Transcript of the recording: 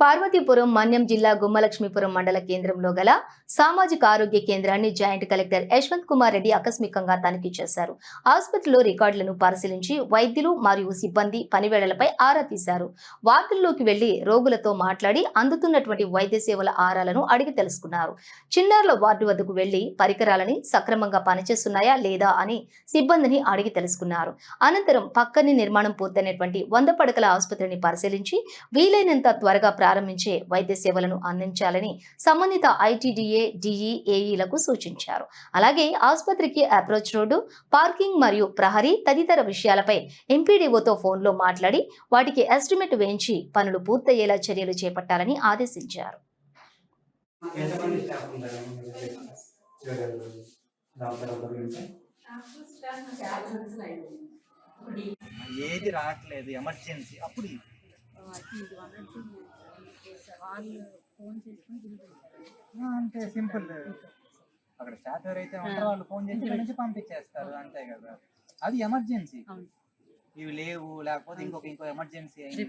పార్వతీపురం మన్యం జిల్లా గుమ్మలక్ష్మీపురం మండల కేంద్రంలో గల సామాజిక ఆరోగ్య కేంద్రాన్ని జాయింట్ కలెక్టర్ యశ్వంత్ కుమార్ రెడ్డి ఆకస్మికంగా తనిఖీ చేశారు. ఆసుపత్రిలో రికార్డులను పరిశీలించి వైద్యులు మరియు సిబ్బంది పనివేళలపై ఆరా తీశారు. వార్డుల్లోకి వెళ్ళి రోగులతో మాట్లాడి అందుతున్నటువంటి వైద్య సేవల ఆరాలను అడిగి తెలుసుకున్నారు. చిన్నారుల వార్డు వద్దకు వెళ్ళి పరికరాలని సక్రమంగా పనిచేస్తున్నాయా లేదా అని సిబ్బందిని అడిగి తెలుసుకున్నారు. అనంతరం పక్కనే నిర్మాణం పూర్తయినటువంటి వంద పడకల ఆసుపత్రిని పరిశీలించి వీలైనంత త్వరగా ప్రారంభించే వైద్య సేవలను అందించాలని సంబంధిత ఐటీడీఏ డిఈ ఏఈలకు సూచించారు. అలాగే ఆసుపత్రికి అప్రోచ్ రోడ్డు పార్కింగ్ మరియు ప్రహరీ తదితర విషయాలపై ఎంపీడీఓతో ఫోన్లో మాట్లాడి వాటికి ఎస్టిమేట్ వేయించి పనులు పూర్తయ్యేలా చర్యలు చేపట్టాలని ఆదేశించారు. ఏది రావట్లేదు ఎమర్జెన్సీ. అప్పుడు అంతే సింపుల్. అక్కడ స్టాఫ్ ఎవరైతే ఉంటారో వాళ్ళు ఫోన్ చేసి ఇక్కడ నుంచి పంపించేస్తారు అంతే కదా. అది ఎమర్జెన్సీ. ఇవి లేవు లేకపోతే ఇంకొక ఇంకో ఎమర్జెన్సీ అయింది.